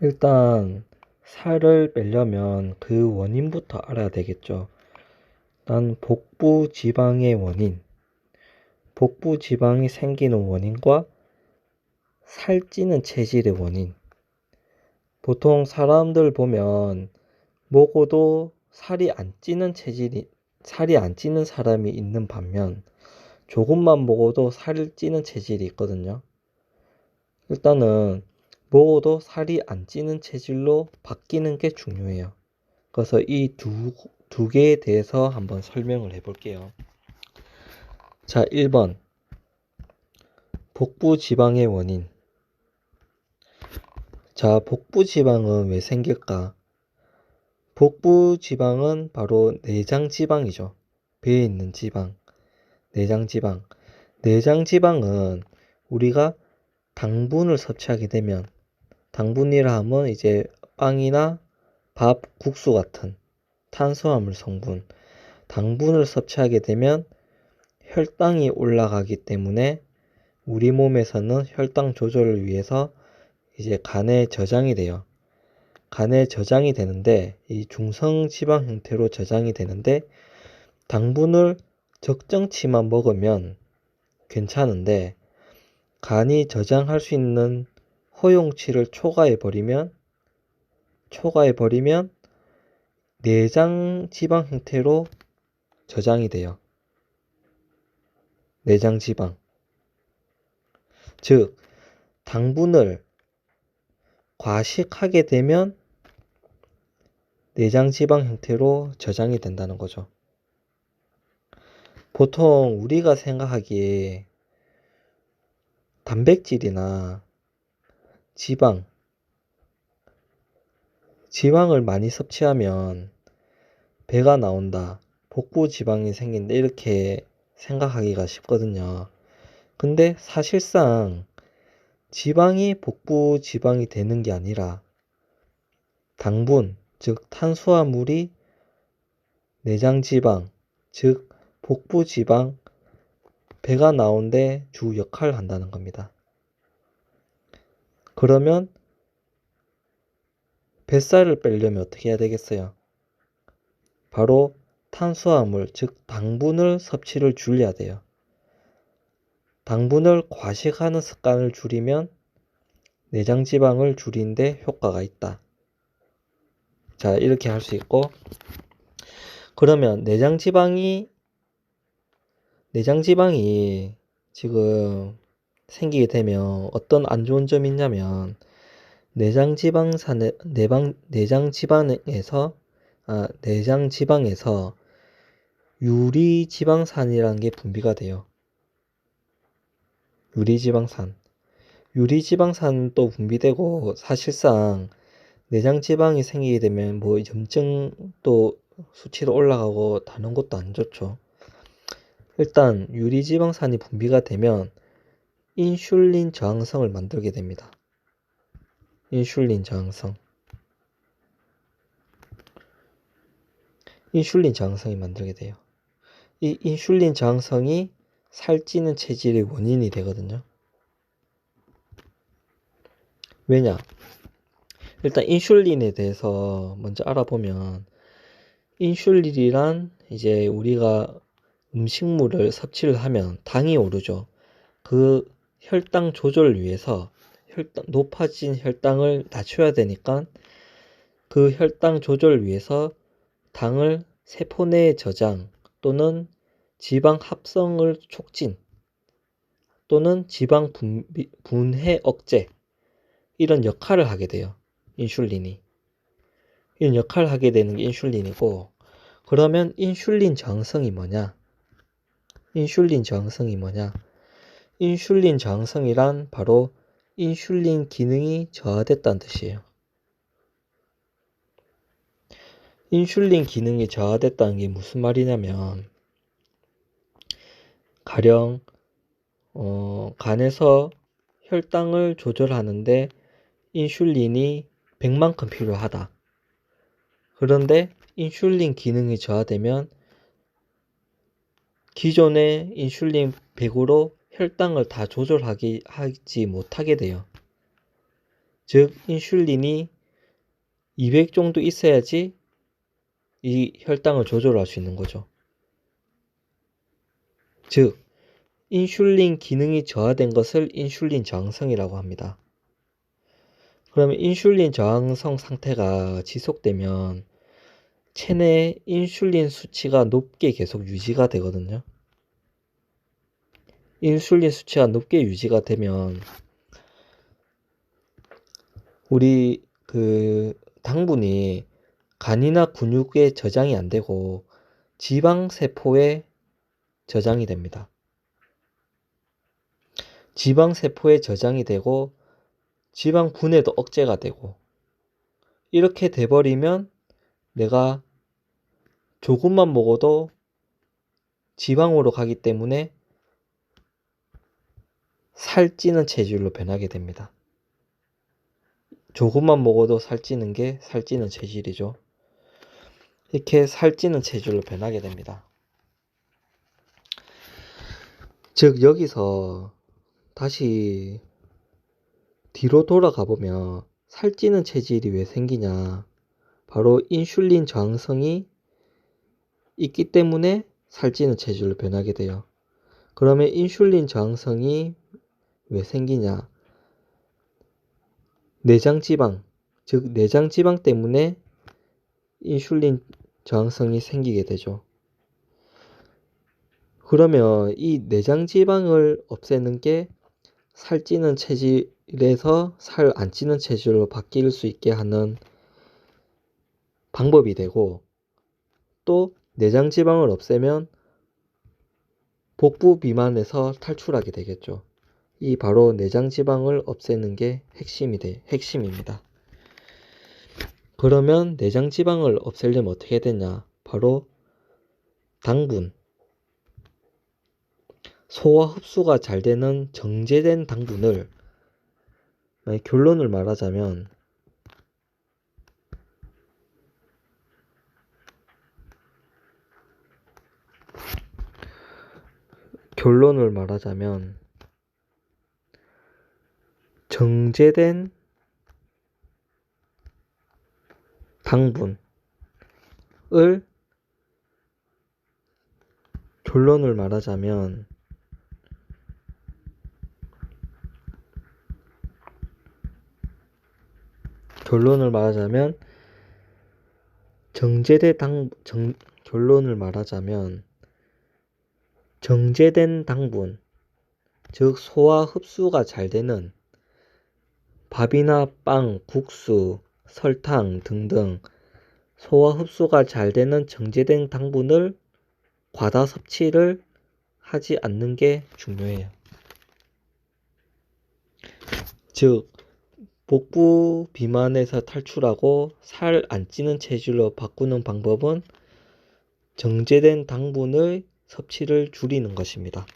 일단 살을 빼려면 그 원인부터 알아야 되겠죠. 일단 복부 지방의 원인, 복부 지방이 생기는 원인과 살찌는 체질의 원인. 보통 사람들 보면 먹어도 살이 안 찌는 체질이 살이 안 찌는 사람이 있는 반면 조금만 먹어도 살을 찌는 체질이 있거든요. 일단은 먹어도 살이 안 찌는 체질로 바뀌는 게 중요해요. 그래서 이 두, 두 개에 대해서 한번 설명을 해 볼게요. 자, 1번. 복부 지방의 원인. 자, 복부 지방은 왜 생길까? 복부 지방은 바로 내장 지방이죠. 배에 있는 지방. 내장 지방. 내장 지방은 우리가 당분을 섭취하게 되면 당분이라 하면 이제 빵이나 밥, 국수 같은 탄수화물 성분, 당분을 섭취하게 되면 혈당이 올라가기 때문에 우리 몸에서는 혈당 조절을 위해서 이제 간에 저장이 돼요. 간에 저장이 되는데 이 중성 지방 형태로 저장이 되는데 당분을 적정치만 먹으면 괜찮은데 간이 저장할 수 있는 허용치를 초과해 버리면 초과해 버리면 내장 지방 형태로 저장이 돼요. 내장 지방. 즉 당분을 과식하게 되면 내장 지방 형태로 저장이 된다는 거죠. 보통 우리가 생각하기에 단백질이나 지방, 지방을 많이 섭취하면 배가 나온다, 복부 지방이 생긴다, 이렇게 생각하기가 쉽거든요. 근데 사실상 지방이 복부 지방이 되는 게 아니라 당분, 즉 탄수화물이 내장 지방, 즉 복부 지방, 배가 나온데 주 역할을 한다는 겁니다. 그러면 뱃살을 빼려면 어떻게 해야 되겠어요? 바로 탄수화물, 즉 당분을 섭취를 줄여야 돼요. 당분을 과식하는 습관을 줄이면 내장 지방을 줄이는데 효과가 있다. 자, 이렇게 할 수 있고 그러면 내장 지방이 내장 지방이 지금 생기게 되면 어떤 안 좋은 점이 있냐면 내장 지방산에 내방 내장 지방에서 아, 내장 지방에서 유리 지방산이라는 게 분비가 돼요. 유리 지방산. 유리 지방산도 분비되고 사실상 내장 지방이 생기게 되면 뭐 염증도 수치도 올라가고 다른 것도 안 좋죠. 일단 유리 지방산이 분비가 되면 인슐린 저항성을 만들게 됩니다. 인슐린 저항성. 인슐린 저항성이 만들게 돼요. 이 인슐린 저항성이 살찌는 체질의 원인이 되거든요. 왜냐? 일단 인슐린에 대해서 먼저 알아보면 인슐린이란 이제 우리가 음식물을 섭취를 하면 당이 오르죠. 그 혈당 조절을 위해서 혈당, 높아진 혈당을 낮춰야 되니까 그 혈당 조절을 위해서 당을 세포 내에 저장 또는 지방 합성을 촉진 또는 지방 분비, 분해 억제 이런 역할을 하게 돼요. 인슐린이. 이런 역할을 하게 되는 게 인슐린이고 그러면 인슐린 저항성이 뭐냐? 인슐린 저항성이 뭐냐? 인슐린 저항성이란 바로 인슐린 기능이 저하됐다는 뜻이에요. 인슐린 기능이 저하됐다는 게 무슨 말이냐면 가령 어, 간에서 혈당을 조절하는데 인슐린이 100만큼 필요하다. 그런데 인슐린 기능이 저하되면 기존의 인슐린 100으로 혈당을 다 조절하기 하지 못하게 돼요. 즉 인슐린이 200 정도 있어야지 이 혈당을 조절할 수 있는 거죠. 즉 인슐린 기능이 저하된 것을 인슐린 저항성이라고 합니다. 그러면 인슐린 저항성 상태가 지속되면 체내 인슐린 수치가 높게 계속 유지가 되거든요. 인슐린 수치가 높게 유지가 되면 우리 그 당분이 간이나 근육에 저장이 안 되고 지방 세포에 저장이 됩니다. 지방 세포에 저장이 되고 지방 분해도 억제가 되고 이렇게 돼버리면 내가 조금만 먹어도 지방으로 가기 때문에 살찌는 체질로 변하게 됩니다. 조금만 먹어도 살찌는 게 살찌는 체질이죠. 이렇게 살찌는 체질로 변하게 됩니다. 즉 여기서 다시 뒤로 돌아가 보면 살찌는 체질이 왜 생기냐? 바로 인슐린 저항성이 있기 때문에 살찌는 체질로 변하게 돼요. 그러면 인슐린 저항성이 왜 생기냐? 내장 지방, 즉 내장 지방 때문에 인슐린 저항성이 생기게 되죠. 그러면 이 내장 지방을 없애는 게 살찌는 체질에서 살 안 찌는 체질로 바뀔 수 있게 하는 방법이 되고 또 내장 지방을 없애면 복부 비만에서 탈출하게 되겠죠. 이 바로 내장 지방을 없애는 게 핵심이 돼, 핵심입니다. 그러면 내장 지방을 없애려면 어떻게 되냐? 바로 당분. 소화 흡수가 잘 되는 정제된 당분을 결론을 말하자면 결론을 말하자면 정제된 당분을 결론을 말하자면 결론을 말하자면 정제된 당 정, 결론을 말하자면 정제된 당분 즉 소화 흡수가 잘 되는 밥이나 빵, 국수, 설탕 등등 소화 흡수가 잘 되는 정제된 당분을 과다 섭취를 하지 않는 게 중요해요. 즉, 복부 비만에서 탈출하고 살 안 찌는 체질로 바꾸는 방법은 정제된 당분의 섭취를 줄이는 것입니다.